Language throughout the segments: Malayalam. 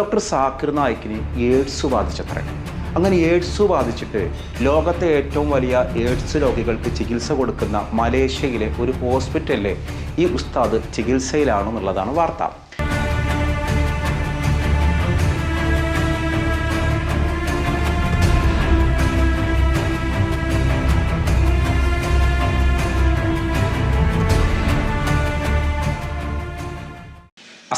ഡോക്ടർ സാക്കിർ നായിക്കിന് എയ്ഡ്സ് ബാധിച്ചത്രേ അങ്ങനെ എയ്ഡ്സ് ബാധിച്ചിട്ട് ലോകത്തെ ഏറ്റവും വലിയ എയ്ഡ്സ് രോഗികൾക്ക് ചികിത്സ കൊടുക്കുന്ന മലേഷ്യയിലെ ഒരു ഹോസ്പിറ്റലിലെ ഈ ഉസ്താദ് ചികിത്സയിലാണെന്നുള്ളതാണ് വാർത്ത.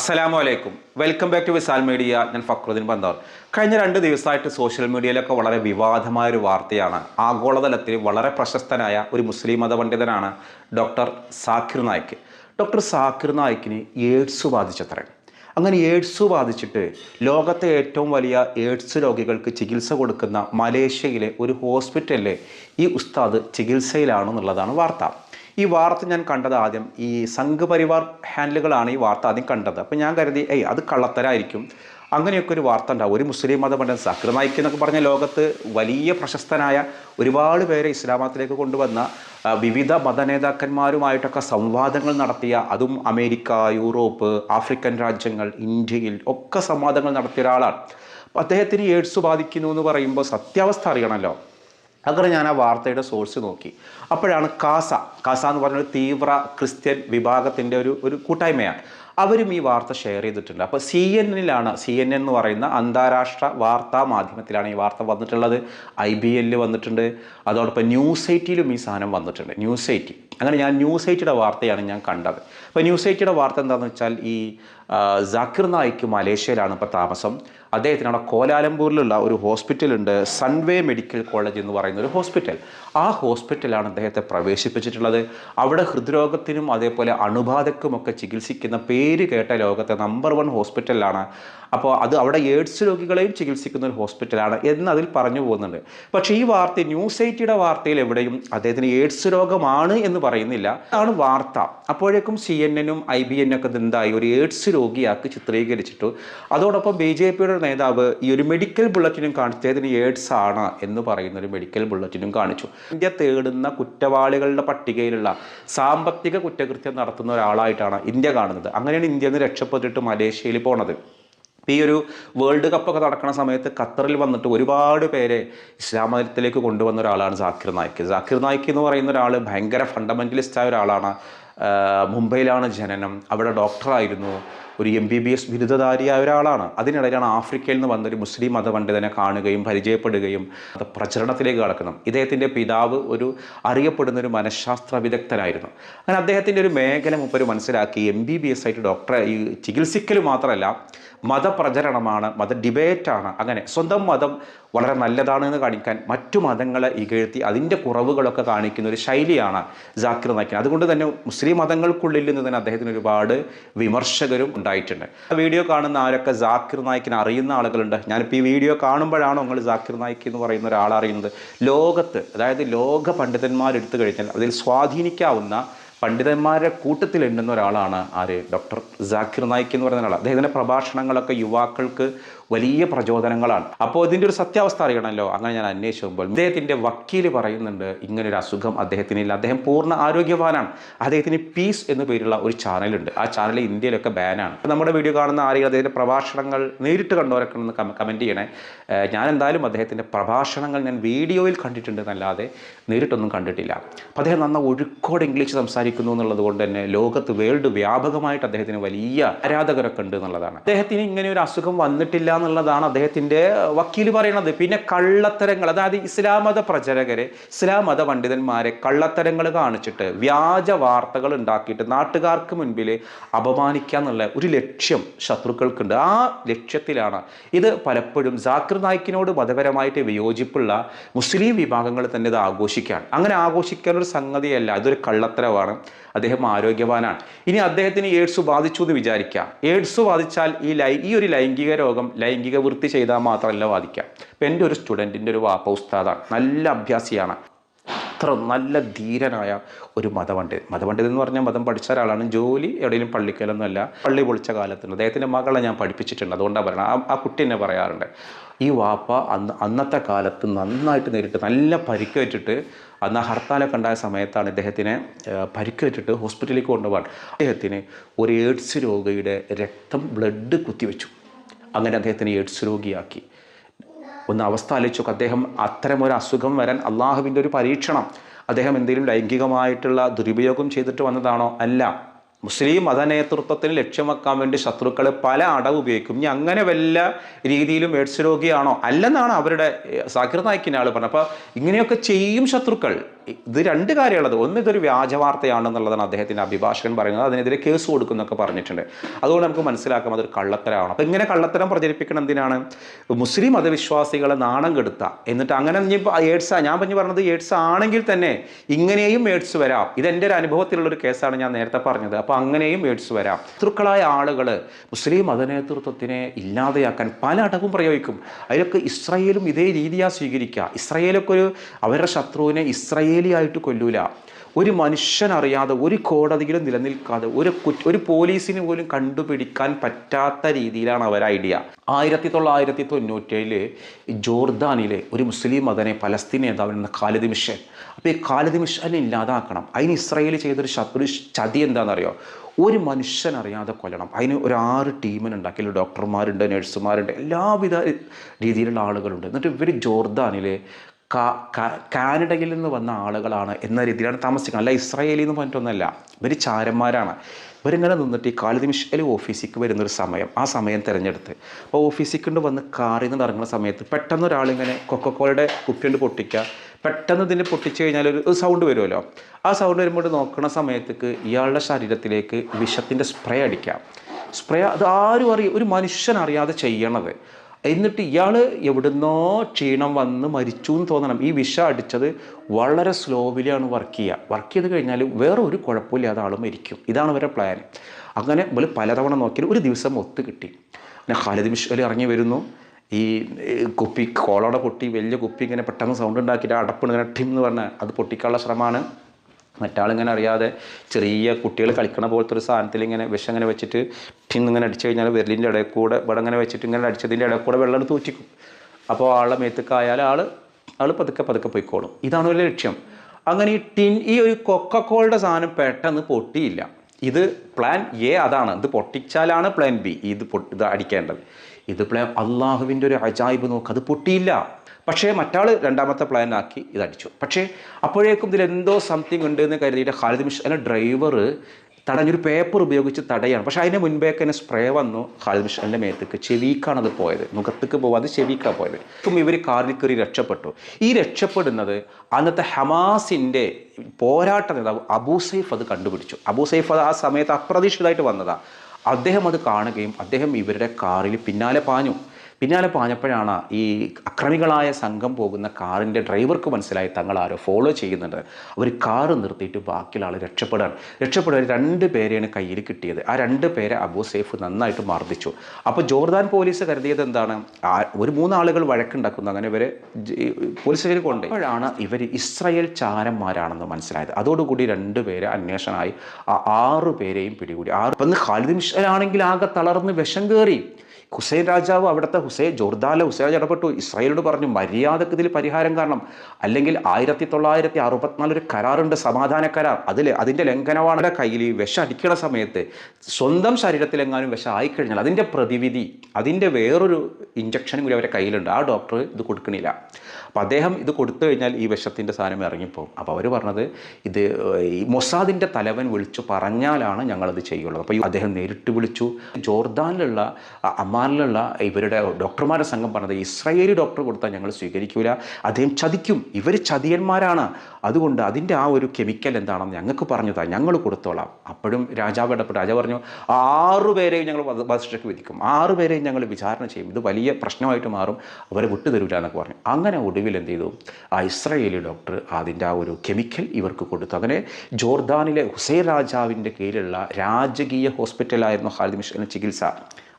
അസ്സലാമു അലൈക്കും welcome back to Wisal media ഞാൻ ഫക്രുദ്ദീൻ ബന്ദാർ കഴിഞ്ഞ രണ്ട് ദിവസമായിട്ട് സോഷ്യൽ മീഡിയയിലൊക്കെ വളരെ വിവാദമായ ഒരു വാർത്തയാണ്. ആഗോളതലത്തിൽ വളരെ പ്രശസ്തനായ ഒരു മുസ്ലിം മതപണ്ഡിതനാണ് ഡോക്ടർ സാക്കിർ നായിക്ക് ഡോക്ടർ സാക്കിർ നായിക്കിന് എയ്ഡ്സ് ബാധിച്ചത്രേ. അങ്ങനെ എയ്ഡ്സ് ബാധിച്ചിട്ട് ലോകത്തെ ഏറ്റവും വലിയ എയ്ഡ്സ് രോഗികൾക്ക് ചികിത്സ കൊടുക്കുന്ന മലേഷ്യയിലെ ഒരു ഹോസ്പിറ്റലിലെ ഈ ഉസ്താദ് ചികിത്സയിലാണെന്നുള്ളതാണ് വാർത്ത. ഈ വാർത്ത ഞാൻ കണ്ടത് ആദ്യം. ഈ സംഘപരിവാർ ഹാൻഡിലുകളാണ് ഈ വാർത്ത ആദ്യം കണ്ടത്. അപ്പോൾ ഞാൻ കരുതി ഏയ് അത് കള്ളത്തരായിരിക്കും. അങ്ങനെയൊക്കെ ഒരു വാർത്ത ഉണ്ടാവും. ഒരു മുസ്ലിം മത പണ്ഡിതൻ സക്ര നായിക്ക് എന്നൊക്കെ പറഞ്ഞ ലോകത്ത് വലിയ പ്രശസ്തനായ ഒരുപാട് പേരെ ഇസ്ലാമത്തിലേക്ക് കൊണ്ടുവന്ന വിവിധ മതനേതാക്കന്മാരുമായിട്ടൊക്കെ സംവാദങ്ങൾ നടത്തിയ അതും അമേരിക്ക യൂറോപ്പ് ആഫ്രിക്കൻ രാജ്യങ്ങൾ ഇന്ത്യയിൽ ഒക്കെ സംവാദങ്ങൾ നടത്തിയ ഒരാളാണ്. അദ്ദേഹത്തിന് എയ്ഡ്സ് ബാധിക്കുന്നു എന്ന് പറയുമ്പോൾ സത്യാവസ്ഥ അറിയണമല്ലോ. അങ്ങനെ ഞാൻ ആ വാർത്തയുടെ സോഴ്സ് നോക്കി. അപ്പോഴാണ് കാസ കാസ എന്ന് പറഞ്ഞൊരു തീവ്ര ക്രിസ്ത്യൻ വിഭാഗത്തിന്റെ ഒരു ഒരു കൂട്ടായ്മയാണ്. അവരും ഈ വാർത്ത ഷെയർ ചെയ്തിട്ടുണ്ട്. അപ്പോൾ സി എൻ എന്നിലാണ് സി എൻ എന്ന് പറയുന്ന അന്താരാഷ്ട്ര വാർത്താ മാധ്യമത്തിലാണ് ഈ വാർത്ത വന്നിട്ടുള്ളത്. ഐ ബി എല്ലിൽ വന്നിട്ടുണ്ട്. അതോടൊപ്പം ന്യൂസ് എയ്റ്റിയിലും ഈ സാധനം വന്നിട്ടുണ്ട്. ന്യൂസ് എയ്റ്റി അങ്ങനെ ഞാൻ ന്യൂസ് എയ്റ്റിയുടെ വാർത്തയാണ് ഞാൻ കണ്ടത്. അപ്പോൾ ന്യൂസ് എയ്റ്റിയുടെ വാർത്ത എന്താണെന്ന് വെച്ചാൽ ഈ ജാക്കിർ നായിക്ക് മലേഷ്യയിലാണ് ഇപ്പോൾ താമസം. അദ്ദേഹത്തിന് അവിടെ കോലാലംപൂരിലുള്ള ഒരു ഹോസ്പിറ്റലുണ്ട് സൺവേ മെഡിക്കൽ കോളേജ് എന്ന് പറയുന്ന ഒരു ഹോസ്പിറ്റൽ. ആ ഹോസ്പിറ്റലാണ് അദ്ദേഹത്തെ പ്രവേശിപ്പിച്ചിട്ടുള്ളത്. അവിടെ ഹൃദ്രോഗത്തിനും അതേപോലെ അണുബാധക്കുമൊക്കെ ചികിത്സിക്കുന്ന പേര് കേട്ട ലോകത്തെ നമ്പർ വൺ ഹോസ്പിറ്റലാണ് അപ്പോൾ അത് അവിടെ എയ്ഡ്സ് രോഗികളെയും ചികിത്സിക്കുന്ന ഒരു ഹോസ്പിറ്റലാണ് എന്ന് അതിൽ പറഞ്ഞു പോകുന്നുണ്ട്. പക്ഷേ ഈ വാർത്ത ന്യൂസ് എയ്റ്റിയുടെ വാർത്തയിൽ എവിടെയും അദ്ദേഹത്തിന് എയ്ഡ്സ് രോഗമാണ് എന്ന് പറയുന്നില്ല. അതാണ് വാർത്ത. അപ്പോഴേക്കും സി എൻ എനും ഐ ബി എന്നൊക്കെ എന്തായി ഒരു എയ്ഡ്സ് രോഗിയാക്കി ചിത്രീകരിച്ചിട്ടു. അതോടൊപ്പം ബി ജെ പിയുടെ നേതാവ് ഈ ഒരു മെഡിക്കൽ ബുള്ളറ്റിനും കാണിച്ചു അദ്ദേഹത്തിന് എയ്ഡ്സ് ആണ് എന്ന് പറയുന്ന ഒരു മെഡിക്കൽ ബുള്ളറ്റിനും കാണിച്ചു. ഇന്ത്യ തേടുന്ന കുറ്റവാളികളുടെ പട്ടികയിലുള്ള സാമ്പത്തിക കുറ്റകൃത്യം നടത്തുന്ന ഒരാളായിട്ടാണ് ഇന്ത്യ കാണുന്നത്. അങ്ങനെയാണ് ഇന്ത്യയിൽ നിന്ന് രക്ഷപ്പെട്ടിട്ട് മലേഷ്യയിൽ പോണത്. ഈ ഒരു വേൾഡ് കപ്പൊക്കെ നടക്കുന്ന സമയത്ത് ഖത്തറിൽ വന്നിട്ട് ഒരുപാട് പേരെ ഇസ്ലാം മതത്തിലേക്ക് കൊണ്ടുവന്ന ഒരാളാണ് ജാക്കിർ നായിക്ക് ജാക്കിർ നായിക്ക് എന്ന് പറയുന്ന ഒരാൾ ഭയങ്കര ഫണ്ടമെന്റലിസ്റ്റായ ഒരാളാണ്. മുംബൈയിലാണ് ജനനം. അവിടെ ഡോക്ടറായിരുന്നു. ഒരു എം ബി ബി എസ് ബിരുദധാരിയായ ഒരാളാണ്. അതിനിടയിലാണ് ആഫ്രിക്കയിൽ നിന്ന് വന്നൊരു മുസ്ലിം മതപണ്ഡിതനെ കാണുകയും പരിചയപ്പെടുകയും അത് പ്രചരണത്തിലേക്ക് കടക്കണം ഇദ്ദേഹത്തിന്റെ പിതാവ് ഒരു അറിയപ്പെടുന്ന ഒരു മനഃശാസ്ത്ര വിദഗ്ധനായിരുന്നു. അങ്ങനെ അദ്ദേഹത്തിന്റെ ഒരു മേഖല മുപ്പര് മനസ്സിലാക്കി എം ബി ബി എസ് ആയിട്ട് ഡോക്ടറെ ഈ ചികിത്സിക്കൽ മാത്രമല്ല മതപ്രചരണമാണ് മത ഡിബേറ്റാണ്. അങ്ങനെ സ്വന്തം മതം വളരെ നല്ലതാണ് എന്ന് കാണിക്കാൻ മറ്റു മതങ്ങളെ ഇകഴ്ത്തി അതിന്റെ കുറവുകളൊക്കെ കാണിക്കുന്ന ഒരു ശൈലിയാണ് ജാക്കിർ നായിക്കിന് അതുകൊണ്ട് തന്നെ മുസ്ലിം മതങ്ങൾക്കുള്ളിൽ നിന്ന് തന്നെ അദ്ദേഹത്തിന് ഒരുപാട് വിമർശകരും ഉണ്ടായിട്ടുണ്ട്. വീഡിയോ കാണുന്ന ആരൊക്കെ ജാക്കിർ നായിക്കിനെ അറിയുന്ന ആളുകളുണ്ട്? ഞാനിപ്പോൾ ഈ വീഡിയോ കാണുമ്പോഴാണോ നിങ്ങൾ ജാക്കിർ നായിക്ക് എന്ന് പറയുന്ന ഒരാൾ അറിയുന്നത്? ലോകത്ത് അതായത് ലോക പണ്ഡിതന്മാരെടുത്തു കഴിഞ്ഞാൽ അതിൽ സ്വാധീനിക്കാവുന്ന പണ്ഡിതന്മാരുടെ കൂട്ടത്തിൽ ഉണ്ടെന്ന ഒരാളാണ് ആര്? ഡോക്ടർ ജാക്കിർ നായിക്ക് എന്ന് പറയുന്ന ആൾ അദ്ദേഹത്തിന്റെ പ്രഭാഷണങ്ങളൊക്കെ യുവാക്കൾക്ക് വലിയ പ്രചോദനങ്ങളാണ്. അപ്പോൾ ഇതിന്റെ ഒരു സത്യാവസ്ഥ അറിയണമല്ലോ അങ്ങനെ ഞാൻ അന്വേഷിക്കുമ്പോൾ അദ്ദേഹത്തിന്റെ വക്കീൽ പറയുന്നുണ്ട് ഇങ്ങനൊരു അസുഖം അദ്ദേഹത്തിനില്ല. അദ്ദേഹം പൂർണ ആരോഗ്യവാനാണ്. അദ്ദേഹത്തിന് പീസ് എന്ന പേരുള്ള ഒരു ചാനലുണ്ട്. ആ ചാനൽ ഇന്ത്യയിലൊക്കെ ബാനാണ് നമ്മുടെ വീഡിയോ കാണുന്ന ആരെങ്കിലും അദ്ദേഹത്തിന്റെ പ്രഭാഷണങ്ങൾ നേരിട്ട് കണ്ടവരൊക്കെ ഒന്ന് കമന്റ് ചെയ്യണേ. ഞാൻ എന്തായാലും അദ്ദേഹത്തിന്റെ പ്രഭാഷണങ്ങൾ ഞാൻ വീഡിയോയിൽ കണ്ടിട്ടുണ്ട് എന്നല്ലാതെ നേരിട്ടൊന്നും കണ്ടിട്ടില്ല. അപ്പോൾ അദ്ദേഹം നന്ന ഒഴുക്കോടെ ഇംഗ്ലീഷ് സംസാരിക്കുന്നു എന്നുള്ളത് കൊണ്ട് തന്നെ ലോകത്ത് വേൾഡ് വ്യാപകമായിട്ട് അദ്ദേഹത്തിന് വലിയ ആരാധകരൊക്കെ ഉണ്ട് എന്നുള്ളതാണ്. അദ്ദേഹത്തിന് ഇങ്ങനെ ഒരു അസുഖം വന്നിട്ടില്ല എന്നുള്ളതാണ് അദ്ദേഹത്തിന്റെ വക്കീൽ പറയുന്നത്. പിന്നെ കള്ളത്തരങ്ങൾ അതായത് ഇസ്ലാം മത പ്രചരകരെ ഇസ്ലാം മത പണ്ഡിതന്മാരെ കള്ളത്തരങ്ങൾ കാണിച്ചിട്ട് വ്യാജ വാർത്തകൾ ഉണ്ടാക്കിയിട്ട് നാട്ടുകാർക്ക് മുൻപിൽ അപമാനിക്കുക എന്നുള്ള ഒരു ലക്ഷ്യം ശത്രുക്കൾക്കുണ്ട്. ആ ലക്ഷ്യത്തിലാണ് ഇത് പലപ്പോഴും ജാക്കിർ നായിക്കിനോട് മതപരമായിട്ട് വിയോജിപ്പുള്ള മുസ്ലിം വിഭാഗങ്ങൾ തന്നെ ഇത് ആഘോഷിക്കുകയാണ് അങ്ങനെ ആഘോഷിക്കാൻ ഒരു സംഗതിയല്ല അതൊരു കള്ളത്തരമാണ്. അദ്ദേഹം ആരോഗ്യവാനാണ്. ഇനി അദ്ദേഹത്തിന് എയ്ഡ്സ് ബാധിച്ചു എന്ന് വിചാരിക്കാം. എയ്ഡ്സ് ബാധിച്ചാൽ ഈ ലൈ ഈ ഒരു ലൈംഗിക രോഗം ലൈംഗിക വൃത്തി ചെയ്താൽ മാത്രമല്ല ബാധിക്കാം. ഇപ്പം എന്റെ ഒരു സ്റ്റുഡന്റിന്റെ ഒരു വാപ്പ ഉസ്താദാണ്. നല്ല അഭ്യാസിയാണ്. അത്ര നല്ല ധീരനായ ഒരു മതപണ്ഡിതൻ. മതപണ്ഡിതൻ എന്ന് പറഞ്ഞാൽ മതം പഠിച്ച ഒരാളാണ്. ജോലി എവിടെയും പള്ളിക്കലൊന്നുമല്ല. പള്ളി പൊളിച്ച കാലത്തുണ്ട്. അദ്ദേഹത്തിന്റെ മകളെ ഞാൻ പഠിപ്പിച്ചിട്ടുണ്ട്. അതുകൊണ്ടാണ് പറയുന്നത്. ആ കുട്ടി എന്നെ പറയാറുണ്ട്. ഈ വാപ്പ അന്ന് അന്നത്തെ കാലത്ത് നന്നായിട്ട് നേരിട്ട് നല്ല പരിക്കേറ്റിട്ട് അന്ന് ഹർത്താലൊക്കെ ഉണ്ടായ സമയത്താണ് ഇദ്ദേഹത്തിനെ പരിക്കേറ്റിട്ട് ഹോസ്പിറ്റലിലേക്ക് കൊണ്ടുപോകാൻ. അദ്ദേഹത്തിന് ഒരു എയ്ഡ്സ് രോഗിയുടെ രക്തം ബ്ലഡ് കുത്തിവെച്ചു. അങ്ങനെ അദ്ദേഹത്തിന് എയ്ഡ്സ് രോഗിയാക്കി. ഒന്ന് അവസ്ഥ ആലോചിച്ചു അദ്ദേഹം അത്തരം ഒരു അസുഖം വരാൻ അള്ളാഹുവിന്റെ ഒരു പരീക്ഷണം. അദ്ദേഹം എന്തെങ്കിലും ലൈംഗികമായിട്ടുള്ള ദുരുപയോഗം ചെയ്തിട്ട് വന്നതാണോ? അല്ല. മുസ്ലിം മത നേതൃത്വത്തിന് ലക്ഷ്യം വെക്കാൻ വേണ്ടി ശത്രുക്കൾ പല അടവ് ഉപയോഗിക്കും. ഇനി അങ്ങനെ വല്ല രീതിയിലും എയ്ഡ്സ് രോഗിയാണോ? അല്ലെന്നാണ് അവരുടെ നായിക്കിന്റെ പറഞ്ഞത്. അപ്പോൾ ഇങ്ങനെയൊക്കെ ചെയ്യും ശത്രുക്കൾ. ഇത് രണ്ട് കാര്യമുള്ളത്. ഒന്ന് ഇതൊരു വ്യാജ വാർത്തയാണെന്നുള്ളതാണ് അദ്ദേഹത്തിന്റെ അഭിഭാഷകൻ പറയുന്നത്. അതിനെതിരെ കേസ് കൊടുക്കുന്നൊക്കെ പറഞ്ഞിട്ടുണ്ട്. അതുകൊണ്ട് നമുക്ക് മനസ്സിലാക്കാം അതൊരു കള്ളത്തരമാണ്. അപ്പോൾ ഇങ്ങനെ കള്ളത്തരം പ്രചരിപ്പിക്കണം എന്തിനാണ്? മുസ്ലിം മതവിശ്വാസികളെ നാണം കെടുത്ത. എന്നിട്ട് അങ്ങനെ ഇനിയിപ്പോൾ എയ്ഡ്സ് ഞാൻ പറഞ്ഞു പറഞ്ഞത് എയ്ഡ്സ് ആണെങ്കിൽ തന്നെ ഇങ്ങനെയും എയ്ഡ്സ് വരാം. ഇത് എന്റെ ഒരു അനുഭവത്തിലുള്ളൊരു കേസാണ് ഞാൻ നേരത്തെ പറഞ്ഞത്. അപ്പോൾ അങ്ങനെയും എയ്ഡ്സ് വരാം. ശത്രുക്കളായ ആളുകൾ മുസ്ലിം മതനേതൃത്വത്തിനെ ഇല്ലാതെയാക്കാൻ പല പ്രയോഗിക്കും. അതിലൊക്കെ ഇസ്രയേലും ഇതേ രീതിയാണ് സ്വീകരിക്കുക ഇസ്രയേലൊക്കെ ഒരു അവരുടെ ശത്രുവിനെ ഇസ്രയേലിയായിട്ട് കൊല്ലൂല. ഒരു മനുഷ്യനറിയാതെ ഒരു കോടതിയിലും നിലനിൽക്കാതെ ഒരു ഒരു പോലീസിന് പോലും കണ്ടുപിടിക്കാൻ പറ്റാത്ത രീതിയിലാണ് അവർ ഐഡിയ. ആയിരത്തി തൊള്ളായിരത്തി തൊണ്ണൂറ്റേഴിൽ ജോർദാനിലെ ഒരു മുസ്ലിം മതനെ പലസ്തീൻ നേതാവിനെന്ന ഖാലിദ് മിഷൻ. അപ്പോൾ ഈ ഖാലിദ് മിഷനെ ഇല്ലാതാക്കണം. അതിന് ഇസ്രായേൽ ചെയ്തൊരു ശത്രു ചതി എന്താണെന്നറിയോ? ഒരു മനുഷ്യൻ അറിയാതെ കൊല്ലണം. അതിന് ഒരു ആറ് ടീമിന് ഡോക്ടർമാരുണ്ട് നഴ്സുമാരുണ്ട് എല്ലാവിധ രീതിയിലുള്ള ആളുകളുണ്ട്. എന്നിട്ട് ഇവർ ജോർദാനിലെ കാനഡയിൽ നിന്ന് വന്ന ആളുകളാണ് എന്ന രീതിയിലാണ് താമസിക്കുന്നത്. അല്ല ഇസ്രായേലിൽ നിന്ന് പറഞ്ഞിട്ടൊന്നല്ല ഇവർ ചാരന്മാരാണ്. ഇവരിങ്ങനെ നിന്നിട്ട് ഈ കാലിത് മിഷൽ ഓഫീസിലേക്ക് വരുന്നൊരു സമയം ആ സമയം തിരഞ്ഞെടുത്ത്. അപ്പോൾ ഓഫീസിൽ കൊണ്ട് വന്ന് കാറിൽ നിന്ന് ഇറങ്ങുന്ന സമയത്ത് പെട്ടെന്ന് ഒരാളിങ്ങനെ കൊക്കക്കോളയുടെ കുപ്പിയുണ്ട് പൊട്ടിക്കുക. പെട്ടെന്ന് ഇതിന് പൊട്ടിച്ചു കഴിഞ്ഞാൽ ഒരു സൗണ്ട് വരുമല്ലോ. ആ സൗണ്ട് വരുമ്പോൾ നോക്കുന്ന സമയത്തേക്ക് ഇയാളുടെ ശരീരത്തിലേക്ക് വിഷത്തിന്റെ സ്പ്രേ അടിക്കാം സ്പ്രേ അത് ആരും അറിയും ഒരു മനുഷ്യൻ അറിയാതെ ചെയ്യണത്. എന്നിട്ട് ഇയാൾ എവിടുന്നോ ക്ഷീണം വന്ന് മരിച്ചു എന്ന് തോന്നണം. ഈ വിഷ അടിച്ചത് വളരെ സ്ലോവിലാണ് വർക്ക് ചെയ്യുക. വർക്ക് ചെയ്ത് കഴിഞ്ഞാൽ വേറെ ഒരു കുഴപ്പമില്ലാതെ ആൾ മരിക്കും. ഇതാണ് അവരുടെ പ്ലാൻ അങ്ങനെ ഇവർ പലതവണ നോക്കിയാൽ ഒരു ദിവസം ഒത്ത് കിട്ടി. പിന്നെ ഖാലിദ് മിഷൽ ഇറങ്ങി വരുന്നു. ഈ കുപ്പി കോളോടെ പൊട്ടി വലിയ കുപ്പി ഇങ്ങനെ പെട്ടെന്ന് സൗണ്ട് ഉണ്ടാക്കിയിട്ട് അടപ്പ് ഇങ്ങനെ ടിം എന്ന് പറഞ്ഞാൽ അത് പൊട്ടിക്കാനുള്ള ശ്രമമാണ്. മറ്റാളിങ്ങനെ അറിയാതെ ചെറിയ കുട്ടികൾ കളിക്കണ പോലത്തെ ഒരു സാധനത്തിൽ ഇങ്ങനെ വിഷം ഇങ്ങനെ വെച്ചിട്ട് ടിന്ന് ഇങ്ങനെ അടിച്ചു കഴിഞ്ഞാൽ വിരലിന്റെ ഇടയിൽ കൂടെ ഇവിടെ ഇങ്ങനെ വെച്ചിട്ട് ഇങ്ങനെ അടിച്ചതിന്റെ ഇടയിൽ കൂടെ വെള്ളം എടുത്ത് ഊറ്റിക്കും. അപ്പോൾ ആളുടെ മേത്തക്കായാൽ ആൾ ആൾ പതുക്കെ പതുക്കെ പോയിക്കോളും. ഇതാണ് ഒരു ലക്ഷ്യം. അങ്ങനെ ഈ ടിൻ ഈ ഒരു കൊക്കക്കോളുടെ സാധനം പെട്ടെന്ന് പൊട്ടിയില്ല. ഇത് പ്ലാൻ എ അതാണ്. ഇത് പൊട്ടിച്ചാലാണ് പ്ലാൻ ബി ഇത് പൊ- ഇത് അടിക്കേണ്ടത്. ഇത് പ്ലാൻ അള്ളാഹുവിന്റെ ഒരു അജായിബ് നോക്ക്. അത് പൊട്ടിയില്ല. പക്ഷേ മറ്റാൾ രണ്ടാമത്തെ പ്ലാൻ ആക്കി ഇത് അടിച്ചു പക്ഷേ അപ്പോഴേക്കും ഇതിൽ എന്തോ സംതിങ് ഉണ്ട് എന്ന് കരുതിയിട്ട് ഖാലിദ് മിഷ് അതിന്റെ ഡ്രൈവർ തടഞ്ഞൊരു പേപ്പർ ഉപയോഗിച്ച് തടയാണ്. പക്ഷേ അതിന് മുൻപേക്ക് തന്നെ സ്പ്രേ വന്നു ഖാലിദ് മിഷന്റെ മേത്തേക്ക്. ചെവിക്കാണ് അത് പോയത്. മുഖത്തേക്ക് പോവാതെ ചെവിക്കാണ് പോയത്. ഇപ്പം ഇവർ കാറിൽ കയറി രക്ഷപ്പെട്ടു. ഈ രക്ഷപ്പെടുന്നത് അന്നത്തെ ഹമാസിന്റെ പോരാട്ട നേതാവ് അബൂ സൈഫ് അത് കണ്ടുപിടിച്ചു. അബൂ സൈഫ് അത് ആ സമയത്ത് അപ്രതീക്ഷിതമായിട്ട് വന്നതാണ് അദ്ദേഹം അത് കാണുകയും അദ്ദേഹം ഇവരുടെ കാറിൽ പിന്നാലെ പാഞ്ഞു. പിന്നാലെ പാഞ്ഞപ്പോഴാണ് ഈ അക്രമികളായ സംഘം പോകുന്ന കാറിന്റെ ഡ്രൈവർക്ക് മനസ്സിലായി തങ്ങൾ ആരോ ഫോളോ ചെയ്യുന്നുണ്ട്. അവർ കാറ് നിർത്തിയിട്ട് ബാക്കിയുള്ള ആൾ രക്ഷപ്പെടാൻ. രക്ഷപ്പെടാൻ രണ്ട് പേരെയാണ് കയ്യിൽ കിട്ടിയത്. ആ രണ്ട് പേരെ അബു സേഫ് നന്നായിട്ട് മർദ്ദിച്ചു. അപ്പോൾ ജോർദാൻ പോലീസ് കരുതിയത് എന്താണ്? ഒരു മൂന്നാളുകൾ വഴക്കുണ്ടാക്കുന്നു. അങ്ങനെ ഇവരെ പോലീസ് സ്റ്റേഷനിൽ കൊണ്ട് അപ്പോഴാണ് ഇവർ ഇസ്രയേൽ ചാരന്മാരാണെന്ന് മനസ്സിലായത്. അതോടുകൂടി രണ്ട് പേരെ അന്വേഷണമായി ആ ആറ് പേരെയും പിടികൂടി. ആറ് ഇപ്പം ഖാലിദ് മിഷലാണെങ്കിൽ ആകെ തളർന്ന് വിഷം കയറി. ഹുസൈൻ രാജാവ് അവിടുത്തെ ഹുസൈൻ ജോർദാനിലെ ഹുസൈൻ ഇടപെട്ടു. ഇസ്രായേലിനോട് പറഞ്ഞു മര്യാദയ്ക്ക് ഇതിൽ പരിഹാരം കാരണം അല്ലെങ്കിൽ ആയിരത്തി തൊള്ളായിരത്തി അറുപത്തിനാല് ഒരു കരാറുണ്ട് സമാധാന കരാർ. അതിൽ അതിന്റെ ലംഘനമാണ്. കയ്യിൽ ഈ വിഷം അടിക്കുന്ന സമയത്ത് സ്വന്തം ശരീരത്തിലെങ്ങാനും വിഷം ആയിക്കഴിഞ്ഞാൽ അതിന്റെ പ്രതിവിധി അതിന്റെ വേറൊരു ഇഞ്ചക്ഷനും കൂടി അവരുടെ കയ്യിലുണ്ട്. ആ ഡോക്ടർ ഇത് കൊടുക്കണില്ല. അപ്പോൾ അദ്ദേഹം ഇത് കൊടുത്തു കഴിഞ്ഞാൽ ഈ വിഷത്തിന്റെ സാധനം ഇറങ്ങിപ്പോകും അപ്പോൾ അവർ പറഞ്ഞത് ഇത് ഈ മൊസാദിന്റെ തലവൻ വിളിച്ചു പറഞ്ഞാലാണ് ഞങ്ങളത് ചെയ്യുള്ളത്. അപ്പോൾ അദ്ദേഹം നേരിട്ട് വിളിച്ചു. ജോർദാനിലുള്ള അമാനിലുള്ള ഇവരുടെ ഡോക്ടർമാരുടെ സംഘം പറഞ്ഞത് ഇസ്രായേലി ഡോക്ടർ കൊടുത്താൽ ഞങ്ങൾ സ്വീകരിക്കൂല. അദ്ദേഹം ചതിക്കും. ഇവർ ചതിയന്മാരാണ്. അതുകൊണ്ട് അതിന്റെ ആ ഒരു കെമിക്കൽ എന്താണെന്ന് ഞങ്ങൾക്ക് പറഞ്ഞു തരാം. ഞങ്ങൾ കൊടുത്തോളാം. അപ്പോഴും രാജാവ് ഇടപെട്ട്. രാജാവ് പറഞ്ഞു ആറുപേരെയും ഞങ്ങൾ വധ- വധശിക്ഷയ്ക്ക് വിധിക്കും. ആറുപേരെയും ഞങ്ങൾ വിചാരണ ചെയ്യും. ഇത് വലിയ പ്രശ്നമായിട്ട് മാറും. അവരെ വിട്ടുതരില്ല എന്നൊക്കെ പറഞ്ഞു. അങ്ങനെ ഒടുവിൽ എന്ത് ചെയ്തു? ആ ഇസ്രയേലി ഡോക്ടർ അതിന്റെ ആ ഒരു കെമിക്കൽ ഇവർക്ക് കൊടുത്തു. അങ്ങനെ ജോർദാനിലെ ഹുസൈൻ രാജാവിന്റെ കീഴിലുള്ള രാജകീയ ഹോസ്പിറ്റലായിരുന്നു ഹാലിദ് മിഷലിന് ചികിത്സ.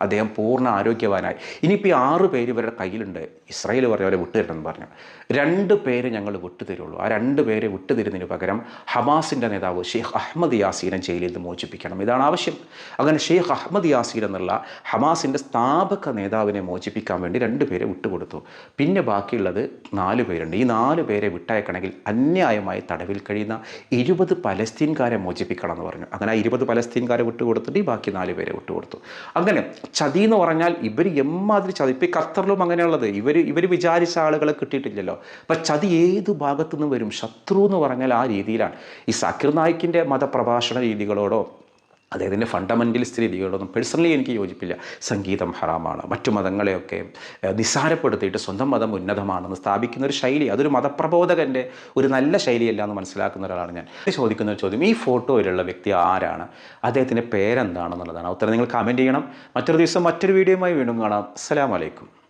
അദ്ദേഹം പൂർണ ആരോഗ്യവാനായി. ഇനിയിപ്പോൾ ഈ ആറ് പേര് ഇവരുടെ കയ്യിലുണ്ട്. ഇസ്രായേൽ പറഞ്ഞു അവരെ വിട്ടുതരണമെന്ന് പറഞ്ഞു രണ്ട് പേര് ഞങ്ങൾ വിട്ടുതരുള്ളൂ. ആ രണ്ട് പേരെ വിട്ടുതരുന്നതിന് പകരം ഹമാസിന്റെ നേതാവ് ഷെയ്ഖ് അഹമ്മദ് യാസീനെ ജയിലിൽ നിന്ന് മോചിപ്പിക്കണം. ഇതാണ് ആവശ്യം. അങ്ങനെ ഷെയ്ഖ് അഹമ്മദ് യാസീൻ എന്നുള്ള ഹമാസിന്റെ സ്ഥാപക നേതാവിനെ മോചിപ്പിക്കാൻ വേണ്ടി രണ്ട് പേരെ വിട്ടുകൊടുത്തു. പിന്നെ ബാക്കിയുള്ളത് നാല് പേരുണ്ട്. ഈ നാല് പേരെ വിട്ടയക്കണമെങ്കിൽ അന്യായമായി തടവിൽ കഴിയുന്ന ഇരുപത് പലസ്തീൻകാരെ മോചിപ്പിക്കണം എന്ന് പറഞ്ഞു. അങ്ങനെ ആ ഇരുപത് പലസ്തീൻകാരെ വിട്ടുകൊടുത്തിട്ട് ഈ ബാക്കി നാല് പേരെ വിട്ടുകൊടുത്തു. അങ്ങനെ ചതി എന്ന് പറഞ്ഞാൽ ഇവർ എമ്മാതിരി ചതി. ഇപ്പം ഈ ഖത്തറിലും അങ്ങനെയുള്ളത് ഇവർ ഇവർ വിചാരിച്ച ആളുകളെ കിട്ടിയിട്ടില്ലല്ലോ. അപ്പം ചതി ഏത് ഭാഗത്തു നിന്നും വരും? ശത്രു എന്ന് പറഞ്ഞാൽ ആ രീതിയിലാണ്. ഈ സാക്കിർ നായിക്കിന്റെ മതപ്രഭാഷണ രീതികളോടോ അദ്ദേഹത്തിന്റെ ഫണ്ടമെന്റലിസ്റ്റ് രീതികളൊന്നും പേഴ്സണലി എനിക്ക് യോജിപ്പില്ല. സംഗീതം ഹറാമാണ്. മറ്റു മതങ്ങളെയൊക്കെ നിസ്സാരപ്പെടുത്തിയിട്ട് സ്വന്തം മതം ഉന്നതമാണെന്ന് സ്ഥാപിക്കുന്ന ഒരു ശൈലി അതൊരു മതപ്രബോധകന്റെ ഒരു നല്ല ശൈലിയല്ല എന്ന് മനസ്സിലാക്കുന്ന ഒരാളാണ് ഞാൻ. ചോദിക്കുന്ന ഒരു ചോദ്യം ഈ ഫോട്ടോയിലുള്ള വ്യക്തി ആരാണ്? അദ്ദേഹത്തിന്റെ പേരെന്താണെന്നുള്ളതാണ്. ഉത്തരം നിങ്ങൾ കമന്റ് ചെയ്യണം. മറ്റൊരു ദിവസം മറ്റൊരു വീഡിയോയുമായി വീണ്ടും കാണാം. അസ്സലാമലൈക്കും